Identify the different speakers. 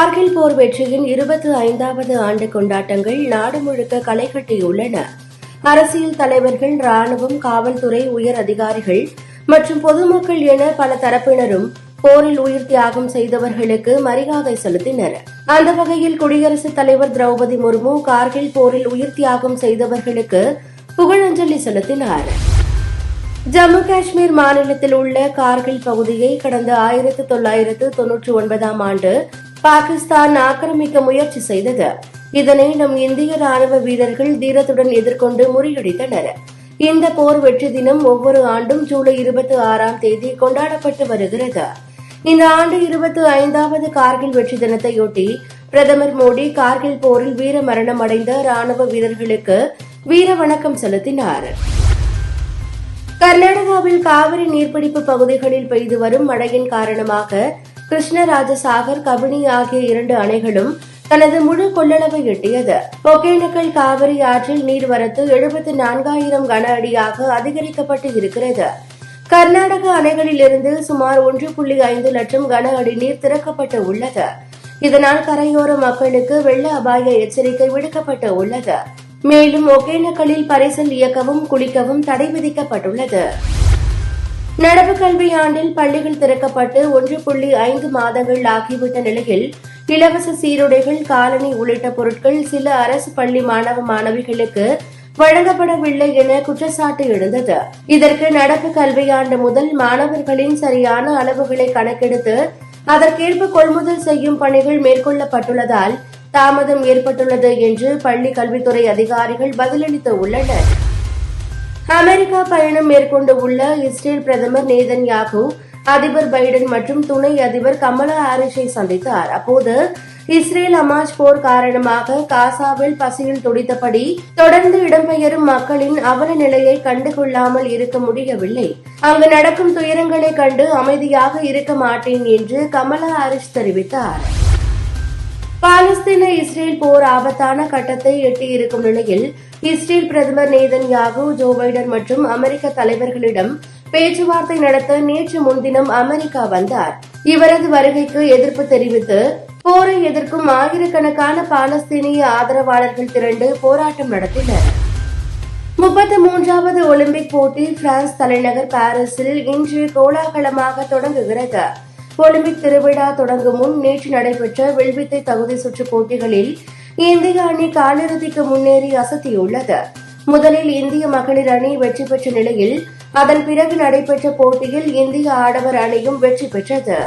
Speaker 1: கார்கில் போர் வெற்றியின் இருபத்தி ஐந்தாவது ஆண்டு கொண்டாட்டங்கள் நாடு முழுக்க களை கட்டியுள்ளன. அரசியல் தலைவர்கள் ராணுவம் காவல்துறை உயர் அதிகாரிகள் மற்றும் பொதுமக்கள் என பல தரப்பினரும் போரில் உயிர் தியாகம் செய்தவர்களுக்கு மரியாதை செலுத்தினர். அந்த வகையில் குடியரசுத் தலைவர் திரௌபதி முர்மு கார்கில் போரில் உயிர் தியாகம் செய்தவர்களுக்கு புகழஞ்சலி செலுத்தினார். ஜம்மு காஷ்மீர் மாநிலத்தில் உள்ள கார்கில் பகுதியை கடந்த ஆயிரத்து தொள்ளாயிரத்து தொன்னூற்றி ஒன்பதாம் ஆண்டு பாகிஸ்தான் ஆக்கிரமிக்க முயற்சி செய்தது. இதனை நம் இந்திய ராணுவ வீரர்கள் தீரத்துடன் எதிர்கொண்டு முறியடித்தனர். இந்த போர் வெற்றி தினம் ஒவ்வொரு ஆண்டும் ஜூலை இருபத்தி ஆறாம் தேதி கொண்டாடப்பட்டு வருகிறது. இந்த ஆண்டு இருபத்தி ஐந்தாவது கார்கில் வெற்றி தினத்தையொட்டி பிரதமர் மோடி கார்கில் போரில் வீர மரணம் அடைந்த ராணுவ வீரர்களுக்கு வீர வணக்கம் செலுத்தினாா் கர்நாடகாவில் காவிரி நீர்பிடிப்பு பகுதிகளில் பெய்து வரும் மழையின் காரணமாக கிருஷ்ணராஜசாகர் கபினி ஆகிய இரண்டு அணைகளும் தனது முழு கொள்ளளவை எட்டியது. ஒகேனக்கல் காவிரி ஆற்றில் நீர்வரத்து எழுபத்தி நான்காயிரம் கன அடியாக அதிகரிக்கப்பட்டு இருக்கிறது. கர்நாடக அணைகளிலிருந்து சுமார் ஒன்று புள்ளி ஐந்து லட்சம் கன அடி நீர் திறக்கப்பட்டு உள்ளது. இதனால் கரையோர மக்களுக்கு வெள்ள அபாய எச்சரிக்கை விடுக்கப்பட்டு உள்ளது. மேலும் ஒகேனக்கலில் பரிசல் இயக்கவும் குளிக்கவும் தடை விதிக்கப்பட்டுள்ளது. நடப்பு கல்வியாண்டில் பள்ளிகள் திறக்கப்பட்டு ஒன்று புள்ளி ஐந்து மாதங்கள் ஆகிவிட்ட நிலையில் இலவச சீருடைகள் காலனி உள்ளிட்ட பொருட்கள் சில அரசு பள்ளி மாணவ மாணவிகளுக்கு வழங்கப்படவில்லை என குற்றச்சாட்டு எழுந்தது. இதற்கு நடப்பு கல்வியாண்டு முதல் மாணவர்களின் சரியான அளவுகளை கணக்கெடுத்து அதற்கேற்ப கொள்முதல் செய்யும் பணிகள் மேற்கொள்ளப்பட்டுள்ளதால் தாமதம் ஏற்பட்டுள்ளது என்று பள்ளி கல்வித்துறை அதிகாரிகள் பதிலளித்து உள்ளனர். அமெரிக்கா பயணம் மேற்கொண்டு உள்ள இஸ்ரேல் பிரதமர் நேதன் யாகு அதிபர் பைடன் மற்றும் துணை அதிபர் கமலா ஹாரிஸை சந்தித்தார். அப்போது இஸ்ரேல் அமாஜ் போர் காரணமாக காசாவில் பசியில் துடித்தபடி தொடர்ந்து இடம்பெயரும் மக்களின் அவல நிலையை கண்டுகொள்ளாமல் இருக்க முடியவில்லை. அங்கு நடக்கும் துயரங்களை கண்டு அமைதியாக இருக்க மாட்டேன் என்று கமலா ஹாரிஸ் தெரிவித்தார். பாலஸ்தீன இஸ்ரேல் போர் ஆபத்தான கட்டத்தை எட்டியிருக்கும் நிலையில் இஸ்ரேல் பிரதமர் நேதன் யாகு ஜோ பைடன் மற்றும் அமெரிக்க தலைவர்களிடம் பேச்சுவார்த்தை நடத்த நேற்று முன்தினம் அமெரிக்கா வந்தார். இவரது வருகைக்கு எதிர்ப்பு தெரிவித்து போரை எதிர்க்கும் ஆயிரக்கணக்கான பாலஸ்தீனிய ஆதரவாளர்கள் திரண்டு போராட்டம் நடத்தினர். முப்பத்தி மூன்றாவது ஒலிம்பிக் போட்டி பிரான்ஸ் தலைநகர் பாரிஸில் இன்று கோலாகலமாக தொடங்குகிறது. ஒலிம்பிக் திருவிழா தொடங்கும் முன் நேற்று நடைபெற்ற வில்வித்தை தகுதி சுற்று போட்டிகளில் இந்திய அணி காலிறுதிக்கு முன்னேறி அசத்தியுள்ளது. முதலில் இந்திய மகளிர் அணி வெற்றி பெற்ற நிலையில் அதன் பிறகு நடைபெற்ற போட்டியில் இந்திய ஆடவர் அணியும் வெற்றி பெற்றது.